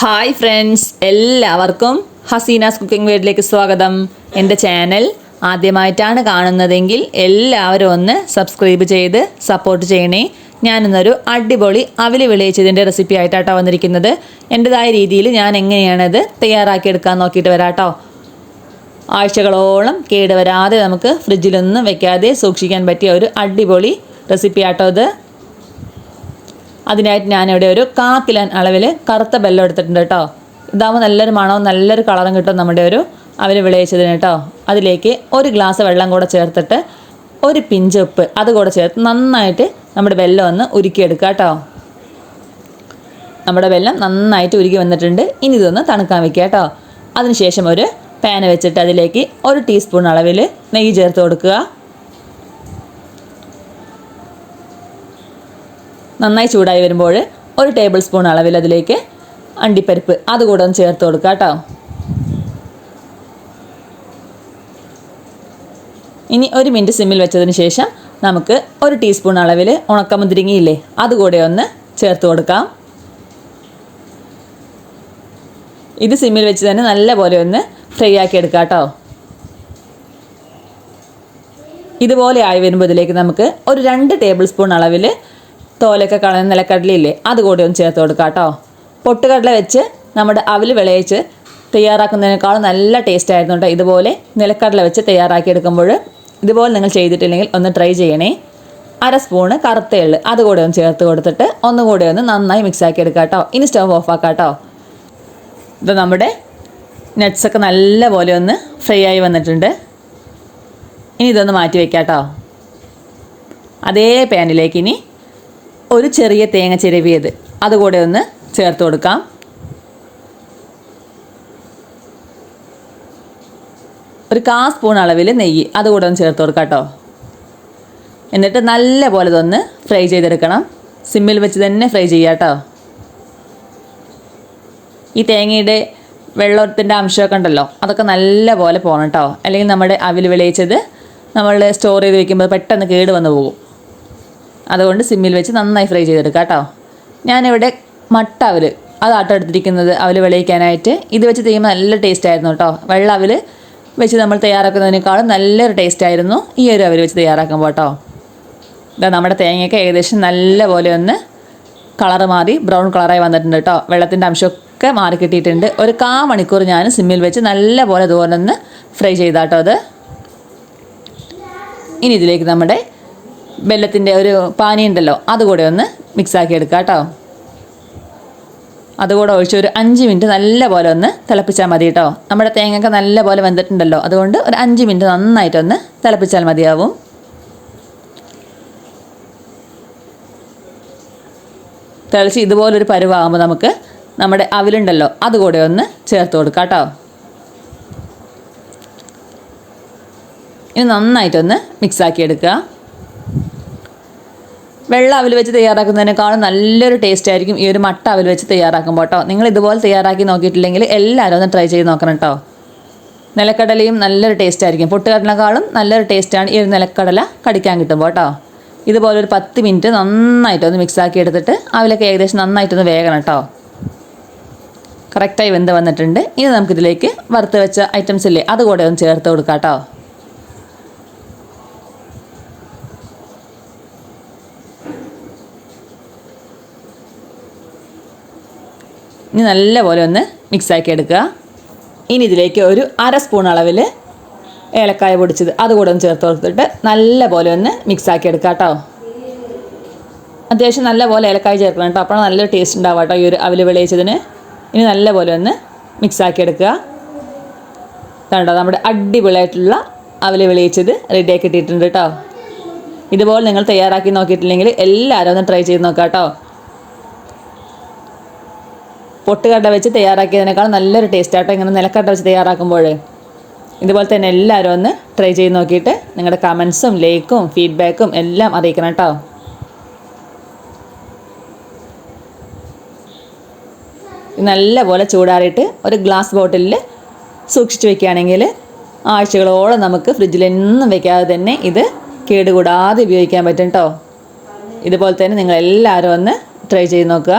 Hi friends എല്ലാവർക്കും Hasina's cooking വേഡിലേക്ക് സ്വാഗതം. എന്റെ ചാനൽ ആദ്യമായിട്ടാണ് കാണുന്നതെങ്കിൽ എല്ലാവരും ഒന്ന് സബ്സ്ക്രൈബ് ചെയ്ത് സപ്പോർട്ട് ചെയ്യണേ. ഞാനിന്നൊരു അടിപൊളി അവൽ വിളയിച്ചതിന്റെ റെസിപ്പി ആയിട്ടാട്ടോ വന്നിരിക്കുന്നത്. എന്റെതായ രീതിയിൽ ഞാൻ എങ്ങനെയാണത് തയ്യാറാക്കിയെടുക്കാൻ നോക്കിയിട്ട് വരാട്ടോ. ആഴ്ചകളോളം കേടുവരാതെ നമുക്ക് ഫ്രിഡ്ജിലൊന്നും വെക്കാതെ സൂക്ഷിക്കാൻ പറ്റിയ ഒരു അടിപൊളി റെസിപ്പി ആട്ടോ ഇത്. അതിനായിട്ട് ഞാനിവിടെ ഒരു കാ അളവിൽ കറുത്ത ബെല്ലം എടുത്തിട്ടുണ്ട് കേട്ടോ. ഇതാകുമ്പോൾ നല്ലൊരു മണവും നല്ലൊരു കളറും കിട്ടും നമ്മുടെ ഒരു അവർ വിളയിച്ചതിന് കേട്ടോ. അതിലേക്ക് ഒരു ഗ്ലാസ് വെള്ളം കൂടെ ചേർത്തിട്ട് ഒരു പിഞ്ച് ഉപ്പ് അത് കൂടെ ചേർത്ത് നന്നായിട്ട് നമ്മുടെ വെല്ലം ഒന്ന് ഉരുക്കിയെടുക്കുക കേട്ടോ. നമ്മുടെ വെല്ലം നന്നായിട്ട് ഉരുക്കി വന്നിട്ടുണ്ട്. ഇനി ഇതൊന്ന് തണുക്കാൻ വെക്കുക കേട്ടോ. അതിനുശേഷം ഒരു പാൻ വെച്ചിട്ട് അതിലേക്ക് ഒരു ടീസ്പൂൺ അളവിൽ നെയ്യ് ചേർത്ത് കൊടുക്കുക. നന്നായി ചൂടായി വരുമ്പോൾ ഒരു ടേബിൾ സ്പൂൺ അളവിൽ അതിലേക്ക് അണ്ടിപ്പരിപ്പ് അതുകൂടെ ഒന്ന് ചേർത്ത് കൊടുക്കുക കേട്ടോ. ഇനി ഒരു മിനിറ്റ് സിമ്മിൽ വെച്ചതിന് ശേഷം നമുക്ക് ഒരു ടീസ്പൂൺ അളവിൽ ഉണക്കമുന്തിരിങ്ങയില്ലേ അതുകൂടെ ഒന്ന് ചേർത്ത് കൊടുക്കാം. ഇത് സിമ്മിൽ വെച്ച് തന്നെ നല്ലപോലെ ഒന്ന് ഫ്രൈ ആക്കി എടുക്കാം കേട്ടോ. ഇതുപോലെ ആയി വരുമ്പോൾ ഇതിലേക്ക് നമുക്ക് ഒരു രണ്ട് ടേബിൾ സ്പൂൺ അളവിൽ തോലൊക്കെ കളയുന്ന നിലക്കടലയില്ലേ? അതുകൂടി ഒന്ന് ചേർത്ത് കൊടുക്കാം കേട്ടോ. പൊട്ടുകടല വെച്ച് നമ്മുടെ അവൽ വിളയിച്ച് തയ്യാറാക്കുന്നതിനേക്കാളും നല്ല ടേസ്റ്റ് ആയിരുന്നു കേട്ടോ. ഇതുപോലെ നിലക്കടല വെച്ച് തയ്യാറാക്കി എടുക്കുമ്പോൾ ഇതുപോലെ നിങ്ങൾ ചെയ്തിട്ടില്ലെങ്കിൽ ഒന്ന് ട്രൈ ചെയ്യണേ. അര സ്പൂണ് കറുത്ത എള്ള്. അതുകൂടെ ഒന്ന് ചേർത്ത് കൊടുത്തിട്ട് ഒന്നുകൂടെ ഒന്ന് നന്നായി മിക്സ് ആക്കി എടുക്കാം കേട്ടോ. ഇനി സ്റ്റവ് ഓഫ് ആക്കാം കേട്ടോ. ഇത് നമ്മുടെ നട്ട്സൊക്കെ നല്ല പോലെ ഒന്ന് ഫ്രൈ ആയി വന്നിട്ടുണ്ട്. ഇനി ഇതൊന്ന് മാറ്റി വെക്കാം കേട്ടോ. അതേ പാനിലേക്ക് ഇനി ഒരു ചെറിയ തേങ്ങ ചിരവിയത്. അതുകൂടെ ഒന്ന് ചേർത്ത് കൊടുക്കാം. ഒരു കാ സ്പൂൺ അളവിൽ നെയ്യ്. അതുകൂടെ ഒന്ന് ചേർത്ത് കൊടുക്കാം കേട്ടോ. എന്നിട്ട് നല്ല പോലെ ഇതൊന്ന് ഫ്രൈ ചെയ്തെടുക്കണം. സിമ്മിൽ വെച്ച് തന്നെ ഫ്രൈ ചെയ്യാം കേട്ടോ. ഈ തേങ്ങയുടെ വെള്ളത്തിന്റെ അംശമൊക്കെ ഉണ്ടല്ലോ അതൊക്കെ നല്ല പോലെ പോകണം കേട്ടോ. അല്ലെങ്കിൽ നമ്മുടെ അവിൽ വിളയിച്ചത് നമ്മൾ സ്റ്റോർ ചെയ്ത് വെക്കുമ്പോൾ പെട്ടെന്ന് കേട് വന്നു പോകും. അതുകൊണ്ട് സിമ്മിൽ വെച്ച് നന്നായി ഫ്രൈ ചെയ്തെടുക്കാം കേട്ടോ. ഞാനിവിടെ മട്ട അവൽ അതാട്ടോ എടുത്തിരിക്കുന്നത് അവൽ വിളയിക്കാനായിട്ട്. ഇത് വെച്ച് ചെയ്യുമ്പോൾ നല്ല ടേസ്റ്റ് ആയിരുന്നു കേട്ടോ. വെള്ള അവൽ വെച്ച് നമ്മൾ തയ്യാറാക്കുന്നതിനേക്കാളും നല്ലൊരു ടേസ്റ്റ് ആയിരുന്നു ഈ ഒരു അവൽ വെച്ച് തയ്യാറാക്കുമ്പോൾ കേട്ടോ. ഇതാ നമ്മുടെ തേങ്ങയൊക്കെ ഏകദേശം നല്ല പോലെ ഒന്ന് കളർ മാറി ബ്രൗൺ കളറായി വന്നിട്ടുണ്ട് കേട്ടോ. വെള്ളത്തിന്റെ അംശമൊക്കെ മാറി കിട്ടിയിട്ടുണ്ട്. ഒരു കാ മണിക്കൂർ ഞാൻ സിമ്മിൽ വെച്ച് നല്ല പോലെ ഇതുപോലെ ഒന്ന് ഫ്രൈ ചെയ്താട്ടോ അത്. ഇനി ഇതിലേക്ക് നമ്മുടെ വെല്ലത്തിന്റെ ഒരു പാനി ഉണ്ടല്ലോ അതുകൂടെ ഒന്ന് മിക്സാക്കി എടുക്കുക കേട്ടോ. അതുകൂടെ ഒഴിച്ച് ഒരു അഞ്ച് മിനിറ്റ് നല്ല പോലെ ഒന്ന് തിളപ്പിച്ചാൽ മതി കേട്ടോ. നമ്മുടെ തേങ്ങയൊക്കെ നല്ല പോലെ വെന്തിട്ടുണ്ടല്ലോ അതുകൊണ്ട് ഒരു അഞ്ച് മിനിറ്റ് നന്നായിട്ടൊന്ന് തിളപ്പിച്ചാൽ മതിയാവും. തിളച്ച് ഇതുപോലൊരു പരുവാകുമ്പോൾ നമുക്ക് നമ്മുടെ അവിലുണ്ടല്ലോ അതുകൂടെ ഒന്ന് ചേർത്ത് കൊടുക്കാം കേട്ടോ. ഇനി നന്നായിട്ടൊന്ന് മിക്സാക്കി എടുക്കുക. വെള്ള അവൽ വെച്ച് തയ്യാറാക്കുന്നതിനേക്കാളും നല്ലൊരു ടേസ്റ്റ് ആയിരിക്കും ഈ ഒരു മട്ട അവൽ വെച്ച് തയ്യാറാക്കുമ്പോൾ കേട്ടോ നിങ്ങൾ ഇതുപോലെ തയ്യാറാക്കി നോക്കിയിട്ടില്ലെങ്കിൽ എല്ലാവരും ഒന്ന് ട്രൈ ചെയ്ത് നോക്കണം കേട്ടോ നിലക്കടലയും നല്ലൊരു ടേസ്റ്റ് ആയിരിക്കും. പൊട്ടുകടലിനേക്കാളും നല്ലൊരു ടേസ്റ്റാണ് ഈ ഒരു നിലക്കടല കടിക്കാൻ കിട്ടുമ്പോൾ കേട്ടോ ഇതുപോലെ ഒരു പത്ത് മിനിറ്റ് നന്നായിട്ടൊന്ന് മിക്സാക്കി എടുത്തിട്ട് അവലൊക്കെ ഏകദേശം നന്നായിട്ടൊന്ന് വേഗണം കേട്ടോ കറക്റ്റായി വെന്ത് വന്നിട്ടുണ്ട്. ഇനി നമുക്കിതിലേക്ക് വറുത്ത് വെച്ച ഐറ്റംസ് ഇല്ലേ അതുകൂടെ ഒന്ന് ചേർത്ത് കൊടുക്കാം കേട്ടോ ഇനി നല്ലപോലെ ഒന്ന് മിക്സാക്കി എടുക്കുക ഇനി ഇതിലേക്ക് ഒരു അര സ്പൂൺ അളവിൽ ഏലക്കായ പൊടിച്ചത് അതുകൂടെ ഒന്ന് ചേർത്ത് കൊടുത്തിട്ട് നല്ല പോലെ ഒന്ന് മിക്സാക്കി എടുക്കുക കേട്ടോ. അത്യാവശ്യം നല്ല പോലെ ഏലക്കായ ചേർക്കണം കേട്ടോ. അപ്പോൾ നല്ലൊരു ടേസ്റ്റ് ഉണ്ടാവും കേട്ടോ ഈ ഒരു അവൽ വിളയിച്ചതിന്. ഇനി നല്ല പോലെ ഒന്ന് മിക്സാക്കി എടുക്കുക കണ്ടോ നമ്മുടെ അടിപൊളിയായിട്ടുള്ള അവൽ വിളയിച്ചത് റെഡിയാക്കി ഇട്ടിട്ടുണ്ട് കേട്ടോ. ഇതുപോലെ നിങ്ങൾ തയ്യാറാക്കി നോക്കിയിട്ടില്ലെങ്കിൽ എല്ലാവരും ഒന്ന് ട്രൈ ചെയ്ത് നോക്കാം കേട്ടോ. പൊട്ടുകട വെച്ച് തയ്യാറാക്കിയതിനേക്കാൾ നല്ലൊരു ടേസ്റ്റ് ആട്ടോ ഇങ്ങനെ നിലക്കട വെച്ച് തയ്യാറാക്കുമ്പോൾ. ഇതുപോലെ തന്നെ എല്ലാവരും ഒന്ന് ട്രൈ ചെയ്ത് നോക്കിയിട്ട് നിങ്ങളുടെ കമൻസും ലൈക്കും ഫീഡ്ബാക്കും എല്ലാം അറിയിക്കണം കേട്ടോ. നല്ലപോലെ ചൂടാറിയിട്ട് ഒരു ഗ്ലാസ് ബോട്ടിലിൽ സൂക്ഷിച്ചു വെക്കുകയാണെങ്കിൽ ആഴ്ചകളോളം നമുക്ക് ഫ്രിഡ്ജിൽ എന്നും വെക്കാതെ തന്നെ ഇത് കേടുകൂടാതെ ഉപയോഗിക്കാൻ പറ്റും കേട്ടോ. ഇതുപോലെ തന്നെ നിങ്ങളെല്ലാവരും ഒന്ന് ട്രൈ ചെയ്ത് നോക്കുക.